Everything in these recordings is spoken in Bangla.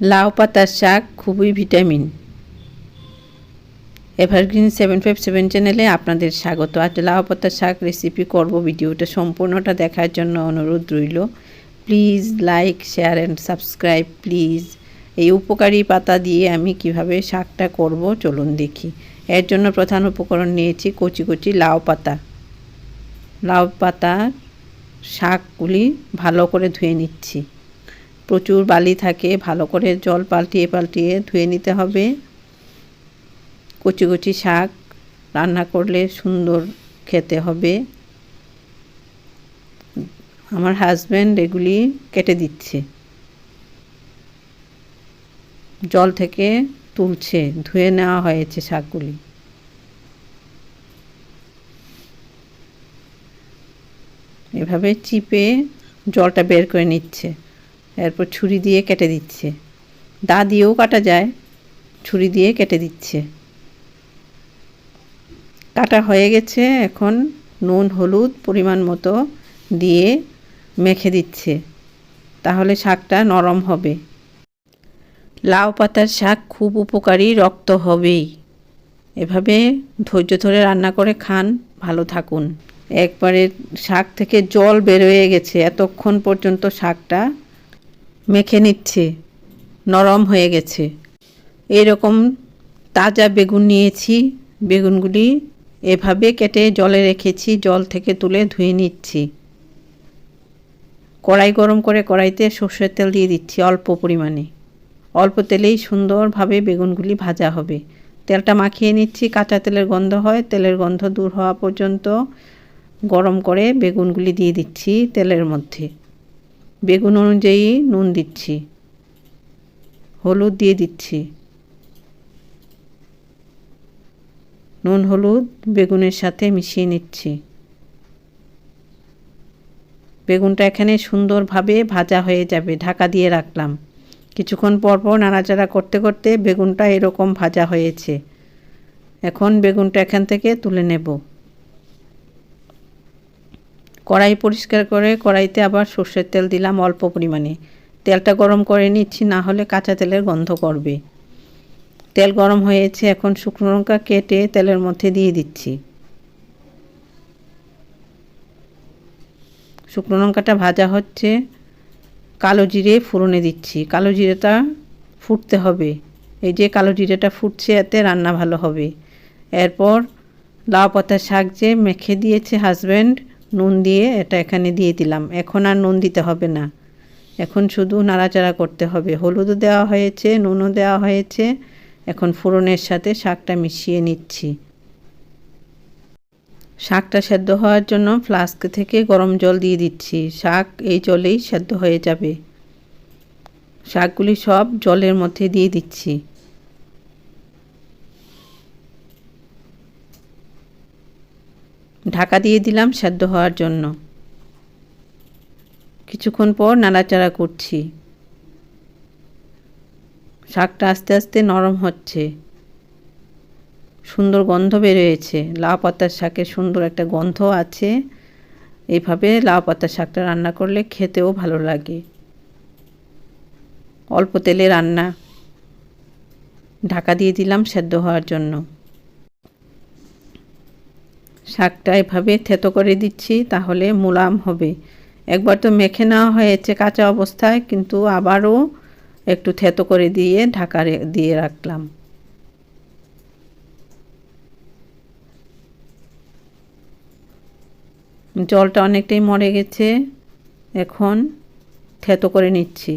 লাউ পাতার শাক খুবই vitamin. Evergreen seven five seven চ্যানেলে আপনাদের স্বাগত। আজ লাউ পাতার শাক রেসিপি করব। ভিডিওটা সম্পূর্ণটা দেখার জন্য অনুরোধ রইল। Please like, share and subscribe please. এই উপকারী পাতা দিয়ে আমি কীভাবে শাকটা করব চলুন দেখি। এর জন্য প্রধান উপকরণ নিয়েছি কচি কচি লাউ পাতা। লাউ পাতা শাকগুলি ভালো করে ধুয়ে নিচ্ছি। প্রচুর বালি থাকে, ভালো করে জল পাল্টিয়ে পাল্টিয়ে ধুয়ে নিতে হবে। কচি কচি শাক রান্না করলে সুন্দর খেতে হবে। আমার হাজব্যান্ড এগুলি কেটে দিচ্ছে। জল থেকে তুলছে, ধুয়ে নেওয়া হয়েছে শাকগুলি। এভাবে চিপে জলটা বের করে নিচ্ছে। এরপর ছুরি দিয়ে কেটে দিচ্ছে। দা দিয়েও কাটা যায়, ছুরি দিয়ে কেটে দিচ্ছে। কাটা হয়ে গেছে, এখন নুন, হলুদ পরিমাণ মতো দিয়ে মেখে দিচ্ছে। তাহলে শাকটা নরম হবে। লাউ পাতার শাক খুব উপকারী, রক্ত হবেই। এভাবে ধৈর্য ধরে রান্না করে খান, ভালো থাকুন। একবারে শাক থেকে জল বেরোয়ে গেছে, এতক্ষণ পর্যন্ত শাকটা মেখে নিচ্ছে। নরম হয়ে গেছে। এরকম তাজা বেগুন নিয়েছি। বেগুনগুলি এভাবে কেটে জলে রেখেছি, জল থেকে তুলে ধুয়ে নিচ্ছি। কড়াই গরম করে কড়াইতে সর্ষের তেল দিয়ে দিচ্ছি অল্প পরিমাণে। অল্প তেলেই সুন্দরভাবে বেগুনগুলি ভাজা হবে। তেলটা মাখিয়ে নিচ্ছি, কাঁচা তেলের গন্ধ হয়, তেলের গন্ধ দূর হওয়া পর্যন্ত গরম করে বেগুনগুলি দিয়ে দিচ্ছি তেলের মধ্যে। বেগুন অনুযায়ী নুন দিচ্ছি, হলুদ দিয়ে দিচ্ছি। নুন, হলুদ, বেগুনের সাথে মিশিয়ে নিচ্ছি। বেগুনটা এখানে সুন্দরভাবে ভাজা হয়ে যাবে, ঢাকা দিয়ে রাখলাম। কিছুক্ষণ পরপর পর নাড়াচাড়া করতে করতে বেগুনটা এরকম ভাজা হয়েছে। এখন বেগুনটা এখান থেকে তুলে নেব। কড়াই পরিষ্কার করে কড়াইতে আবার সর্ষের তেল দিলাম অল্প পরিমাণে। তেলটা গরম করে নিচ্ছি, না হলে কাঁচা তেলের গন্ধ করবে। তেল গরম হয়েছে, এখন শুকনো লঙ্কা কেটে তেলের মধ্যে দিয়ে দিচ্ছি। শুকনো লঙ্কাটা ভাজা হচ্ছে, কালো জিরে ফোড়নে দিচ্ছি। কালো জিরেটা ফুটতে হবে। এই যে কালো জিরেটা ফুটছে, এতে রান্না ভালো হবে। এরপর লাউ পাতার শাক যে মেখে দিয়েছে হাজব্যান্ড নুন দিয়ে এটা এখানে দিয়ে দিলাম। এখন আর নুন দিতে হবে না। এখন শুধু নাড়াচাড়া করতে হবে। হলুদও দেওয়া হয়েছে, নুনও দেওয়া হয়েছে। এখন ফোড়নের সাথে শাকটা মিশিয়ে নিচ্ছি। শাকটা সেদ্ধ হওয়ার জন্য ফ্লাস্ক থেকে গরম জল দিয়ে দিচ্ছি। শাক এই জলেই সেদ্ধ হয়ে যাবে। শাকগুলি সব জলের মধ্যে দিয়ে দিচ্ছি। ঢাকা দিয়ে দিলাম সেদ্ধ হওয়ার জন্য। কিছুক্ষণ পর নাড়াচাড়া করছি। শাকটা আস্তে আস্তে নরম হচ্ছে। সুন্দর গন্ধ বেরোয়েছে। লাউ পাতার শাকের সুন্দর একটা গন্ধ আছে। এইভাবে লাউ পাতার শাকটা রান্না করলে খেতেও ভালো লাগে। অল্প তেলে রান্না। ঢাকা দিয়ে দিলাম সেদ্ধ হওয়ার জন্য। শাকটা এভাবে থেতো করে দিচ্ছি, তাহলে মুলাম হবে। একবার তো মেখে নেওয়া হয়েছে কাঁচা অবস্থায়, কিন্তু আবারও একটু থেতো করে দিয়ে ঢাকা দিয়ে রাখলাম। জলটা অনেকটাই মরে গেছে, এখন থেতো করে নিচ্ছি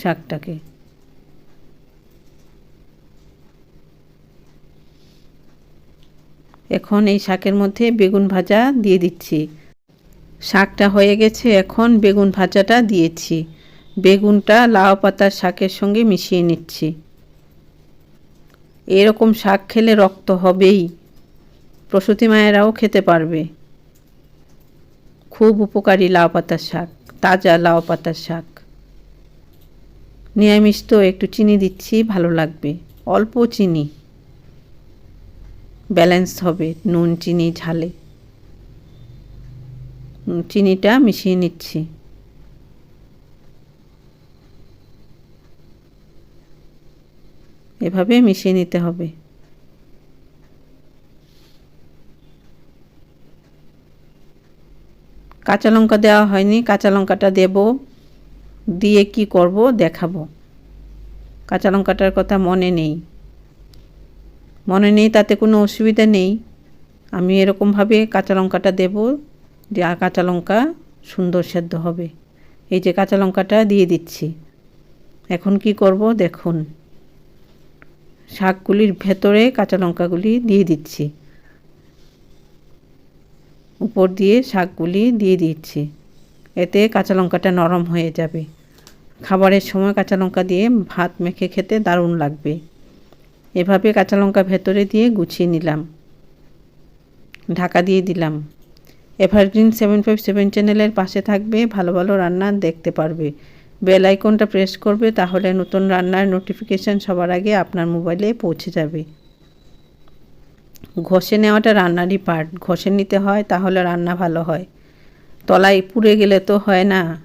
শাকটাকে। এখন এই শাকের মধ্যে বেগুন ভাজা দিয়ে দিচ্ছি। শাকটা হয়ে গেছে, এখন বেগুন ভাজাটা দিয়েছি। বেগুনটা লাউ পাতার শাকের সঙ্গে মিশিয়ে নিচ্ছি। এরকম শাক খেলে রক্ত হবেই। প্রসূতি মায়েরাও খেতে পারবে। খুব উপকারী লাউ পাতার শাক, তাজা লাউ পাতার শাক। নিরামিষ তো একটু চিনি দিচ্ছি, ভালো লাগবে। অল্প চিনি। ব্যালেন্স হবে, নুন, চিনি, ঝালে। চিনিটা মিশিয়ে নিচ্ছি। এভাবে মিশিয়ে নিতে হবে। কাঁচা লঙ্কা দেওয়া হয়নি, কাঁচা লঙ্কাটা দেব। দিয়ে কি করব দেখাবো। কাঁচা লঙ্কাটার কথা মনে নেই। মনে নেই, তাতে কোনো অসুবিধা নেই। আমি এরকমভাবে কাঁচা লঙ্কাটা দেব যে কাঁচা লঙ্কা সুন্দর সেদ্ধ হবে। এই যে কাঁচা লঙ্কাটা দিয়ে দিচ্ছি। এখন কি করব দেখুন। শাকগুলির ভেতরে কাঁচা লঙ্কাগুলি দিয়ে দিচ্ছি। উপর দিয়ে শাকগুলি দিয়ে দিচ্ছি। এতে কাঁচা লঙ্কাটা নরম হয়ে যাবে। খাবারের সময় কাঁচা লঙ্কা দিয়ে ভাত মেখে খেতে দারুণ লাগবে। এভাবে কাঁচা লঙ্কা ভেতরে দিয়ে গুছিয়ে নিলাম। ঢাকা দিয়ে দিলাম। এভারগ্রিন সেভেন ফাইভ সেভেন চ্যানেলের পাশে থাকবে, ভালো ভালো রান্না দেখতে পারবে। বেল আইকনটা প্রেস করবে, তাহলে নতুন রান্নার নোটিফিকেশান সবার আগে আপনার মোবাইলে পৌঁছে যাবে। ঘষে নেওয়াটা রান্নারই পার্ট ঘষে নিতে হয়, তাহলে রান্না ভালো হয়। তলায় পুড়ে গেলে তো হয় না।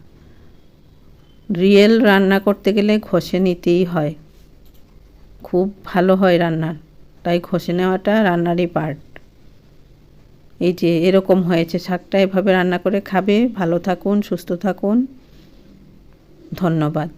রিয়েল রান্না করতে গেলে ঘষে নিতেই হয়। খুব ভালো হয় রান্নার। তাই ঘষে নেওয়াটা রান্নারই পার্ট এই যে এরকম হয়েছে শাকটা এভাবে রান্না করে খাবে। ভালো থাকুন, সুস্থ থাকুন। ধন্যবাদ।